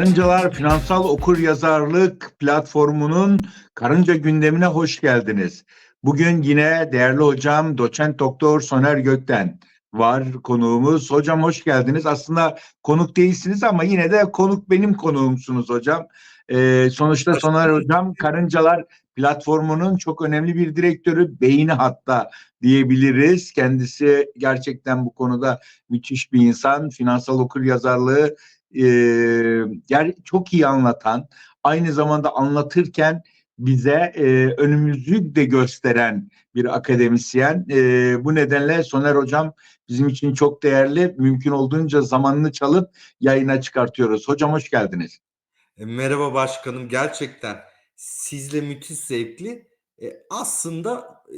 Karıncalar Finansal Okur Yazarlık platformunun Karınca gündemine hoş geldiniz. Bugün yine değerli hocam doçent doktor Soner Gökten var konuğumuz. Hocam hoş geldiniz. Aslında konuk değilsiniz ama yine de konuk benim konuğumsunuz hocam. Ee, sonuçta Soner hocam Karıncalar platformunun çok önemli bir direktörü, beyni hatta diyebiliriz. Kendisi gerçekten bu konuda müthiş bir insan. Finansal okur yazarlığı e, yani çok iyi anlatan, aynı zamanda anlatırken bize e, önümüzü de gösteren bir akademisyen. E, bu nedenle Soner Hocam bizim için çok değerli. Mümkün olduğunca zamanını çalıp yayına çıkartıyoruz. Hocam hoş geldiniz. E, Merhaba başkanım. Gerçekten sizle müthiş zevkli. E, aslında e,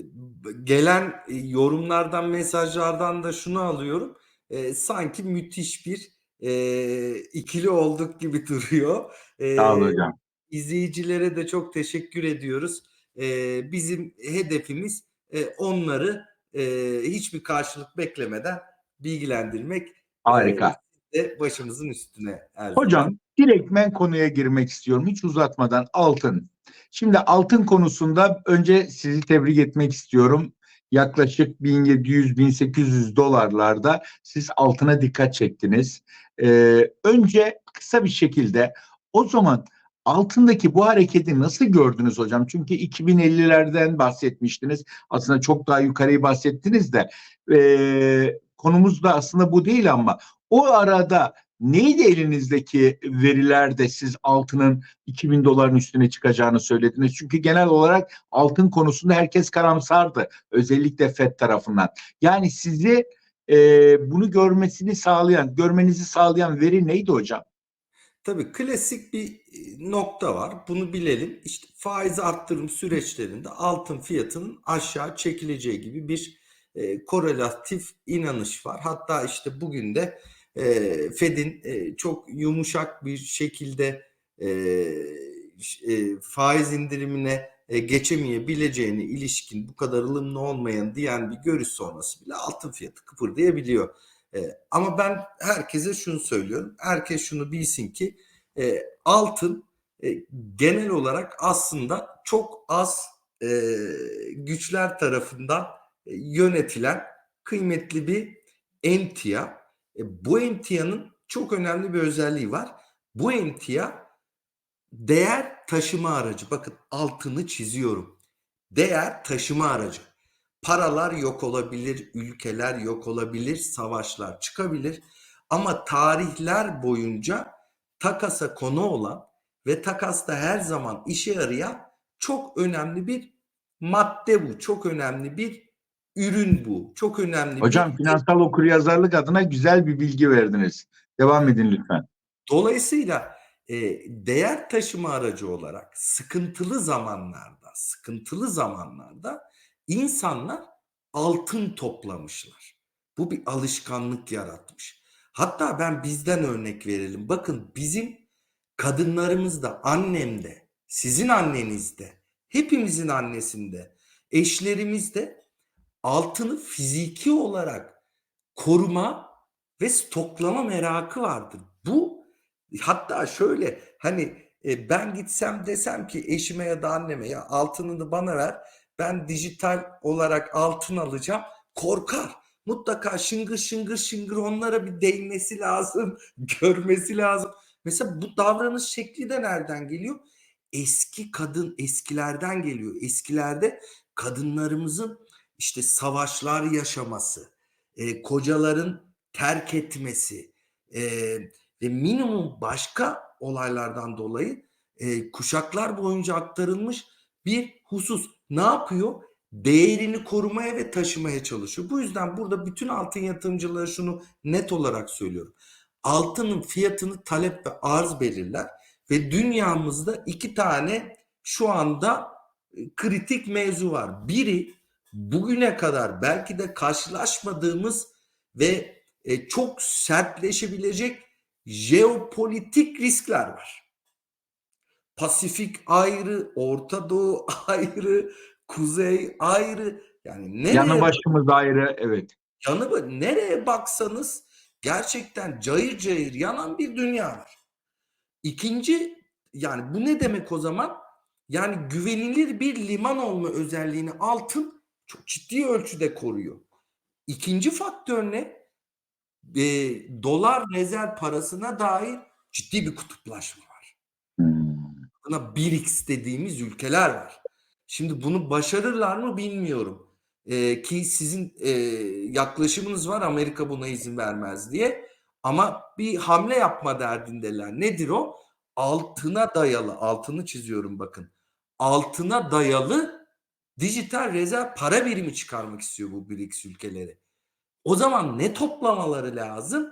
gelen e, yorumlardan, mesajlardan da şunu alıyorum. E, sanki müthiş bir e, ikili olduk gibi duruyor. E, Sağ olun hocam. İzleyicilere de çok teşekkür ediyoruz. E, bizim hedefimiz e, onları e, hiçbir karşılık beklemeden bilgilendirmek. Harika. E, başımızın üstüne her zaman. Hocam direkt ben konuya girmek istiyorum hiç uzatmadan altın. Şimdi altın konusunda önce sizi tebrik etmek istiyorum. Yaklaşık 1700-1800 dolarlarda siz altına dikkat çektiniz. Ee, önce kısa bir şekilde o zaman altındaki bu hareketi nasıl gördünüz hocam? Çünkü 2050'lerden bahsetmiştiniz. Aslında çok daha yukarıyı bahsettiniz de ee, konumuz da aslında bu değil ama o arada neydi elinizdeki verilerde siz altının 2000 doların üstüne çıkacağını söylediniz? Çünkü genel olarak altın konusunda herkes karamsardı. Özellikle FED tarafından. Yani sizi e, bunu görmesini sağlayan, görmenizi sağlayan veri neydi hocam? Tabii klasik bir e, nokta var. Bunu bilelim. İşte faiz arttırım süreçlerinde altın fiyatının aşağı çekileceği gibi bir e, korelatif inanış var. Hatta işte bugün de e, Fed'in e, çok yumuşak bir şekilde e, e, faiz indirimine e, geçemeyebileceğine ilişkin bu kadar ılımlı olmayan diyen bir görüş sonrası bile altın fiyatı kıpırdayabiliyor. E, ama ben herkese şunu söylüyorum. Herkes şunu bilsin ki e, altın e, genel olarak aslında çok az e, güçler tarafından yönetilen kıymetli bir emtia. E, bu emtianın çok önemli bir özelliği var. Bu emtia değer taşıma aracı. Bakın altını çiziyorum. Değer taşıma aracı. Paralar yok olabilir, ülkeler yok olabilir, savaşlar çıkabilir. Ama tarihler boyunca takasa konu olan ve takasta her zaman işe yarayan çok önemli bir madde bu. Çok önemli bir ürün bu. Çok önemli Hocam bir... finansal okuryazarlık adına güzel bir bilgi verdiniz. Devam edin lütfen. Dolayısıyla e, değer taşıma aracı olarak sıkıntılı zamanlarda, sıkıntılı zamanlarda insanlar altın toplamışlar. Bu bir alışkanlık yaratmış. Hatta ben bizden örnek verelim. Bakın bizim kadınlarımızda, annemde, sizin annenizde, hepimizin annesinde, eşlerimizde altını fiziki olarak koruma ve stoklama merakı vardır. Bu hatta şöyle hani e, ben gitsem desem ki eşime ya da anneme ya altınını bana ver ben dijital olarak altın alacağım korkar. Mutlaka şıngır şıngır şıngır onlara bir değmesi lazım, görmesi lazım. Mesela bu davranış şekli de nereden geliyor? Eski kadın eskilerden geliyor. Eskilerde kadınlarımızın işte savaşlar yaşaması, e, kocaların terk etmesi e, ve minimum başka olaylardan dolayı e, kuşaklar boyunca aktarılmış bir husus. Ne yapıyor? Değerini korumaya ve taşımaya çalışıyor. Bu yüzden burada bütün altın yatırımcıları şunu net olarak söylüyorum. Altının fiyatını talep ve arz belirler ve dünyamızda iki tane şu anda e, kritik mevzu var. Biri bugüne kadar belki de karşılaşmadığımız ve e, çok sertleşebilecek jeopolitik riskler var. Pasifik ayrı, Orta Doğu ayrı, Kuzey ayrı. Yani nereye Yanı başımız ayrı evet. yanı nereye baksanız gerçekten cayır cayır yanan bir dünya var. İkinci yani bu ne demek o zaman? Yani güvenilir bir liman olma özelliğini altın çok ciddi ölçüde koruyor. İkinci faktör ne? E, dolar rezerv parasına dair ciddi bir kutuplaşma var. Hmm. Buna BRICS dediğimiz ülkeler var. Şimdi bunu başarırlar mı bilmiyorum. Ee, ki sizin e, yaklaşımınız var Amerika buna izin vermez diye. Ama bir hamle yapma derdindeler. Nedir o? Altına dayalı, altını çiziyorum bakın. Altına dayalı dijital rezerv para birimi çıkarmak istiyor bu BRICS ülkeleri. O zaman ne toplamaları lazım?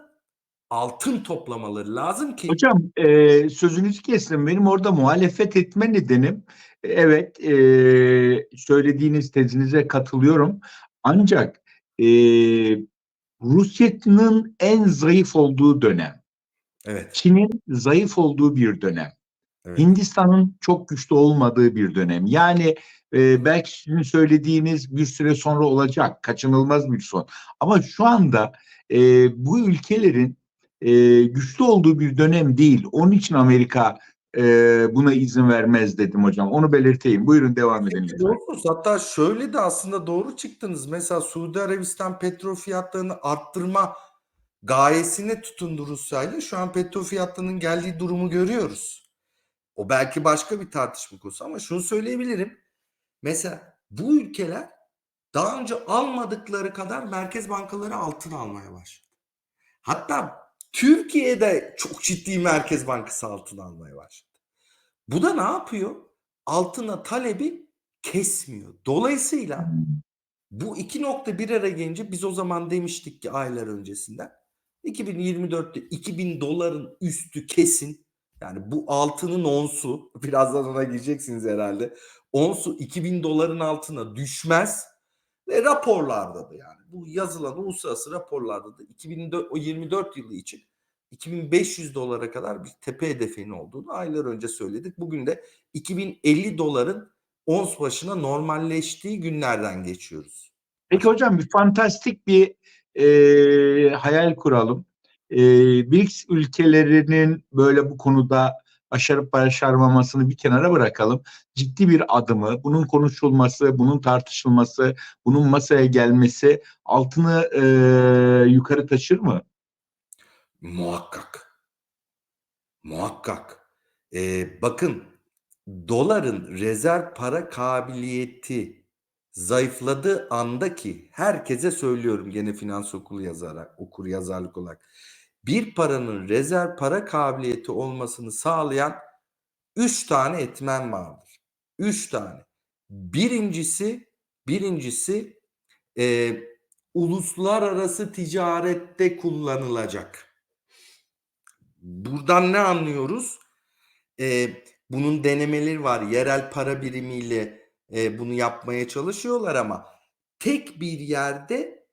Altın toplamaları lazım ki Hocam e, sözünüzü kestim. Benim orada muhalefet etme nedenim e, evet e, söylediğiniz tezinize katılıyorum. Ancak e, Rusya'nın en zayıf olduğu dönem, evet, Çin'in zayıf olduğu bir dönem, evet. Hindistan'ın çok güçlü olmadığı bir dönem. Yani e, belki sizin söylediğiniz bir süre sonra olacak, kaçınılmaz bir son. Ama şu anda e, bu ülkelerin e, güçlü olduğu bir dönem değil. Onun için Amerika e, buna izin vermez dedim hocam. Onu belirteyim. Buyurun devam edin. lütfen. Doğrusunuz. Hatta şöyle de aslında doğru çıktınız. Mesela Suudi Arabistan petrol fiyatlarını arttırma gayesine tutundu Rusya'yla. Şu an petrol fiyatlarının geldiği durumu görüyoruz. O belki başka bir tartışma konusu ama şunu söyleyebilirim. Mesela bu ülkeler daha önce almadıkları kadar merkez bankaları altın almaya başladı. Hatta Türkiye'de çok ciddi merkez bankası altın almaya başladı. Bu da ne yapıyor? Altına talebi kesmiyor. Dolayısıyla bu iki nokta bir araya gelince biz o zaman demiştik ki aylar öncesinden 2024'te 2000 doların üstü kesin. Yani bu altının onsu birazdan ona gireceksiniz herhalde. Onsu 2000 doların altına düşmez ve raporlarda da yani bu yazılan uluslararası raporlarda da 2024 yılı için 2500 dolara kadar bir tepe hedefinin olduğunu aylar önce söyledik. Bugün de 2050 doların ons başına normalleştiği günlerden geçiyoruz. Peki hocam bir fantastik bir e, hayal kuralım. E, BRICS ülkelerinin böyle bu konuda başarıp başarmamasını bir kenara bırakalım. Ciddi bir adımı, bunun konuşulması, bunun tartışılması, bunun masaya gelmesi altını e, yukarı taşır mı? Muhakkak. Muhakkak. Ee, bakın doların rezerv para kabiliyeti zayıfladığı andaki herkese söylüyorum gene finans okulu yazarak, okur yazarlık olarak. Bir paranın rezerv para kabiliyeti olmasını sağlayan üç tane etmen vardır. Üç tane. Birincisi, birincisi e, uluslararası ticarette kullanılacak. Buradan ne anlıyoruz? Ee, bunun denemeleri var. Yerel para birimiyle e, bunu yapmaya çalışıyorlar ama tek bir yerde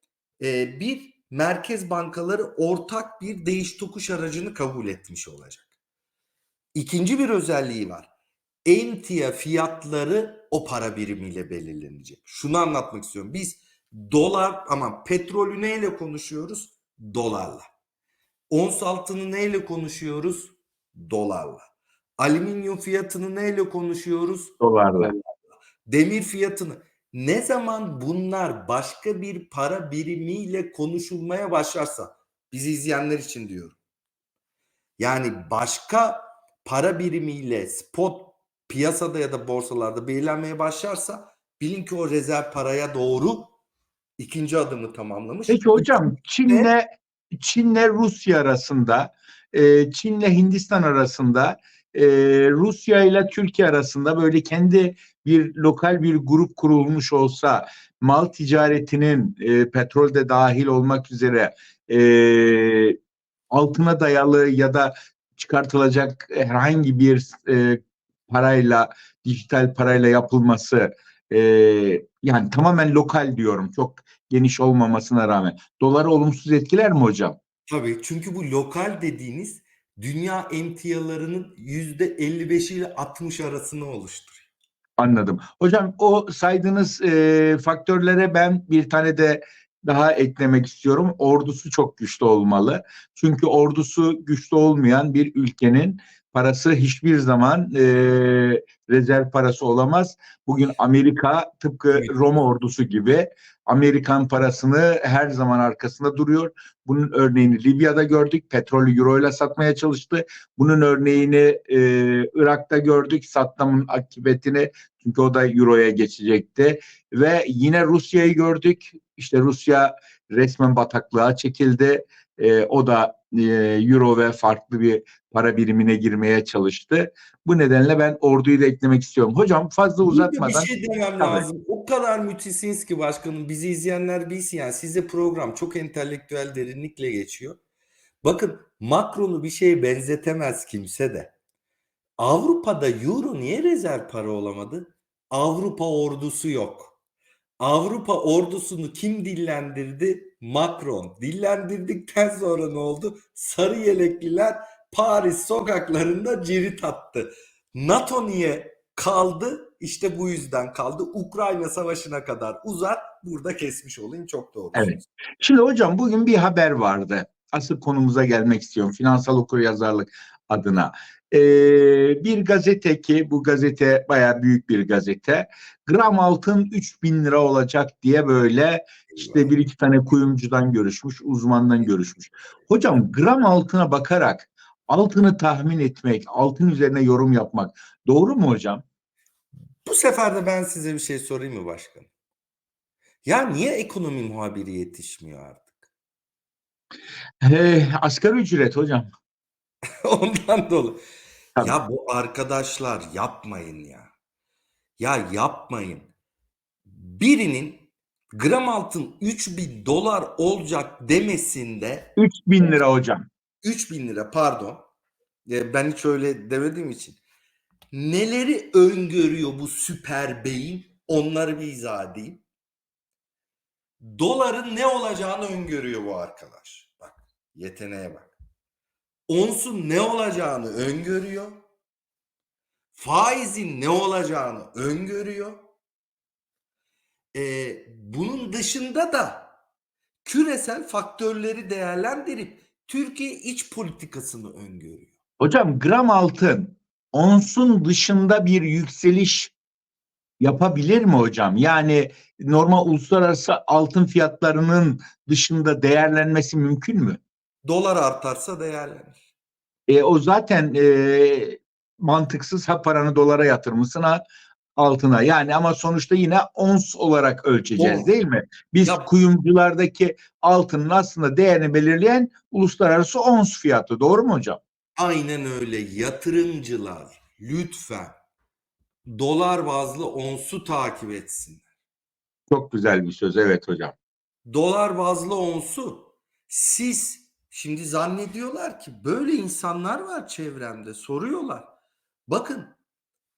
e, bir merkez bankaları ortak bir değiş tokuş aracını kabul etmiş olacak. İkinci bir özelliği var. Emtia fiyatları o para birimiyle belirlenecek. Şunu anlatmak istiyorum. Biz dolar ama petrolü neyle konuşuyoruz? Dolarla. Ons altını neyle konuşuyoruz? Dolarla. Alüminyum fiyatını neyle konuşuyoruz? Dolarla. Demir fiyatını. Ne zaman bunlar başka bir para birimiyle konuşulmaya başlarsa bizi izleyenler için diyorum. Yani başka para birimiyle spot piyasada ya da borsalarda belirlenmeye başlarsa bilin ki o rezerv paraya doğru ikinci adımı tamamlamış. Peki hocam Çin'le Çin'le Rusya arasında, Çin'le Hindistan arasında, e, Rusya ile Türkiye arasında böyle kendi bir lokal bir grup kurulmuş olsa mal ticaretinin e, petrol de dahil olmak üzere e, altına dayalı ya da çıkartılacak herhangi bir e, parayla dijital parayla yapılması e, yani tamamen lokal diyorum çok geniş olmamasına rağmen doları olumsuz etkiler mi hocam? Tabii çünkü bu lokal dediğiniz dünya emtialarının yüzde 55 ile 60 arasını oluşturuyor. Anladım. Hocam o saydığınız e, faktörlere ben bir tane de daha eklemek istiyorum. Ordusu çok güçlü olmalı. Çünkü ordusu güçlü olmayan bir ülkenin parası hiçbir zaman e, rezerv parası olamaz. Bugün Amerika tıpkı. Roma ordusu gibi Amerikan parasını her zaman arkasında duruyor. Bunun örneğini Libya'da gördük. Petrolü euro ile satmaya çalıştı. Bunun örneğini e, Irak'ta gördük. Saddam'ın akıbetini çünkü o da euroya geçecekti. Ve yine Rusya'yı gördük. İşte Rusya resmen bataklığa çekildi. E, o da e, euro ve farklı bir para birimine girmeye çalıştı. Bu nedenle ben orduyu da eklemek istiyorum. Hocam fazla uzatmadan Bir şey demem lazım. O kadar müthişsiniz ki başkanım. Bizi izleyenler bilsin yani. Size program çok entelektüel derinlikle geçiyor. Bakın Macron'u bir şeye benzetemez kimse de. Avrupa'da euro niye rezerv para olamadı? Avrupa ordusu yok. Avrupa ordusunu kim dillendirdi? Macron. Dillendirdikten sonra ne oldu? Sarı yelekliler Paris sokaklarında cirit attı. NATO niye kaldı? İşte bu yüzden kaldı. Ukrayna savaşına kadar uzar. Burada kesmiş olayım çok doğru. Evet. Şimdi hocam bugün bir haber vardı. Asıl konumuza gelmek istiyorum. Finansal okuryazarlık adına. Ee, bir gazete ki bu gazete baya büyük bir gazete. Gram altın 3000 lira olacak diye böyle işte bir iki tane kuyumcudan görüşmüş, uzmandan görüşmüş. Hocam gram altına bakarak altını tahmin etmek, altın üzerine yorum yapmak doğru mu hocam? Bu sefer de ben size bir şey sorayım mı başkanım? Ya niye ekonomi muhabiri yetişmiyor artık? Ee, asgari ücret hocam. Ondan dolayı. Tabii. Ya bu arkadaşlar yapmayın ya. Ya yapmayın. Birinin gram altın 3000 dolar olacak demesinde 3000 lira hocam. 3000 lira pardon. E, Ben hiç öyle demediğim için. Neleri öngörüyor bu süper beyin? Onları bir izah edeyim. Doların ne olacağını öngörüyor bu arkadaş. Bak yeteneğe bak. Onsun ne olacağını öngörüyor. Faizin ne olacağını öngörüyor. Ee, bunun dışında da küresel faktörleri değerlendirip Türkiye iç politikasını öngörüyor. Hocam gram altın onsun dışında bir yükseliş yapabilir mi hocam? Yani normal uluslararası altın fiyatlarının dışında değerlenmesi mümkün mü? Dolar artarsa değerlenir. E, o zaten e, mantıksız ha paranı dolara yatırmışsın ha altına. Yani ama sonuçta yine ons olarak ölçeceğiz Ons. değil mi? Biz Ya- kuyumculardaki altının aslında değerini belirleyen uluslararası ons fiyatı. Doğru mu hocam? Aynen öyle. Yatırımcılar lütfen dolar bazlı onsu takip etsin. Çok güzel bir söz. Evet hocam. Dolar bazlı onsu siz şimdi zannediyorlar ki böyle insanlar var çevremde soruyorlar. Bakın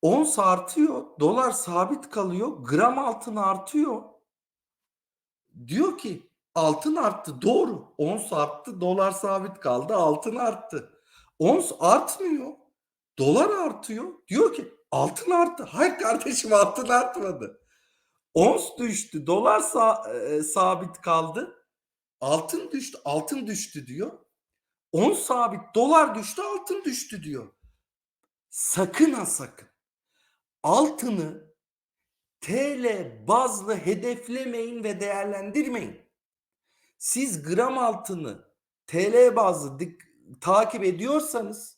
ons artıyor, dolar sabit kalıyor, gram altın artıyor. Diyor ki altın arttı doğru. Ons arttı, dolar sabit kaldı, altın arttı. Ons artmıyor. Dolar artıyor. Diyor ki altın arttı. Hayır kardeşim altın artmadı. Ons düştü, dolar sa- e, sabit kaldı. Altın düştü, altın düştü diyor. Ons sabit, dolar düştü, altın düştü diyor. Sakın ha sakın. Altını TL bazlı hedeflemeyin ve değerlendirmeyin. Siz gram altını TL bazlı dik- takip ediyorsanız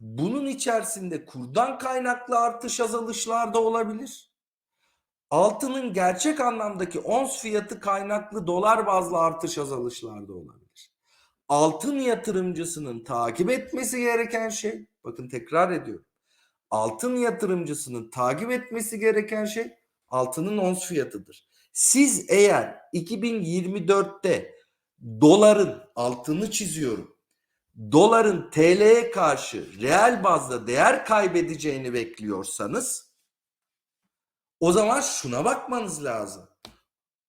bunun içerisinde kurdan kaynaklı artış azalışlar da olabilir. Altının gerçek anlamdaki ons fiyatı kaynaklı dolar bazlı artış azalışlar da olabilir. Altın yatırımcısının takip etmesi gereken şey, bakın tekrar ediyorum. Altın yatırımcısının takip etmesi gereken şey altının ons fiyatıdır. Siz eğer 2024'te doların altını çiziyorum. Doların TL'ye karşı reel bazda değer kaybedeceğini bekliyorsanız o zaman şuna bakmanız lazım.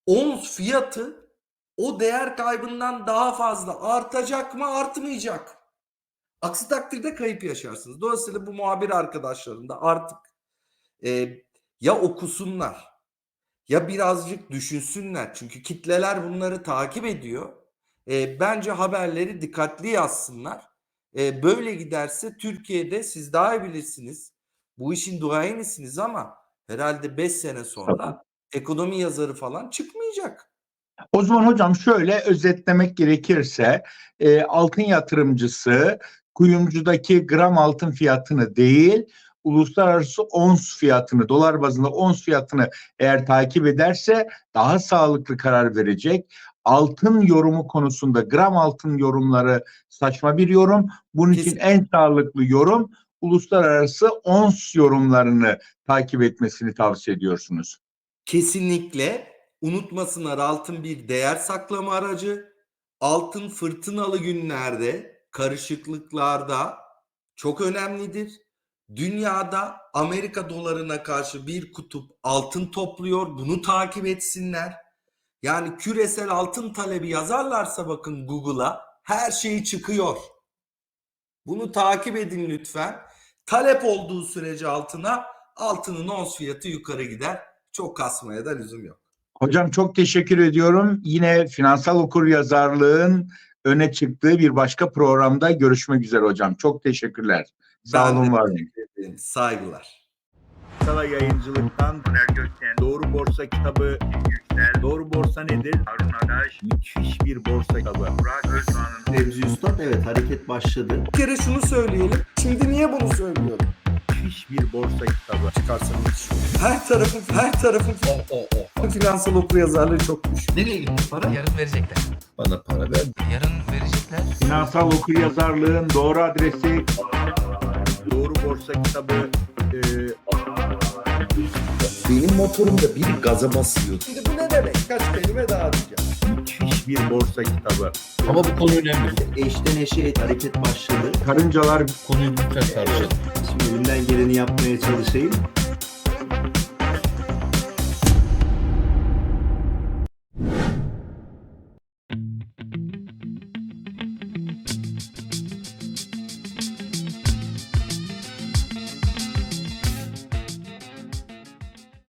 Ons fiyatı o değer kaybından daha fazla artacak mı artmayacak? Aksi takdirde kayıp yaşarsınız. Dolayısıyla bu muhabir arkadaşlarım da artık e, ya okusunlar ya birazcık düşünsünler. Çünkü kitleler bunları takip ediyor. E, bence haberleri dikkatli yazsınlar. E, böyle giderse Türkiye'de siz daha iyi bilirsiniz. Bu işin duayenisiniz ama herhalde 5 sene sonra ekonomi yazarı falan çıkmayacak. O zaman hocam şöyle özetlemek gerekirse e, altın yatırımcısı kuyumcudaki gram altın fiyatını değil uluslararası ons fiyatını dolar bazında ons fiyatını eğer takip ederse daha sağlıklı karar verecek. Altın yorumu konusunda gram altın yorumları saçma bir yorum. Bunun için Kesin. en sağlıklı yorum uluslararası ons yorumlarını takip etmesini tavsiye ediyorsunuz. Kesinlikle unutmasınlar altın bir değer saklama aracı. Altın fırtınalı günlerde, karışıklıklarda çok önemlidir. Dünyada Amerika dolarına karşı bir kutup altın topluyor. Bunu takip etsinler. Yani küresel altın talebi yazarlarsa bakın Google'a her şey çıkıyor. Bunu takip edin lütfen. Talep olduğu sürece altına altının ons fiyatı yukarı gider. Çok kasmaya da lüzum yok. Hocam çok teşekkür ediyorum. Yine finansal okur yazarlığın öne çıktığı bir başka programda görüşmek üzere hocam. Çok teşekkürler. Sağ olun var olun. Saygılar. Sala Yayıncılık'tan Öner Gökten. Doğru Borsa kitabı Yüksel. Doğru Borsa nedir? Harun Adaş. Müthiş bir borsa kitabı. Burak Özdoğan'ın Remzi Üstad evet hareket başladı. Bir kere şunu söyleyelim. Şimdi niye bunu söylüyorum? müthiş bir borsa kitabı. Çıkarsanız her tarafın her tarafın o o o. Finansal okuryazarlığı çok düşük. Nereye gitti para? Yarın verecekler. Bana para ver. Yarın verecekler. Finansal okur yazarlığın doğru adresi Doğru Borsa kitabı e, Benim motorumda biri gaza basıyor. Şimdi bu ne demek? Kaç kelime daha diyeceğim. müthiş bir borsa kitabı. Ama bu konu önemli. Eşten eşeğe hareket başladı. Karıncalar Konuyu lütfen tartışalım. Şimdi elimden geleni yapmaya çalışayım.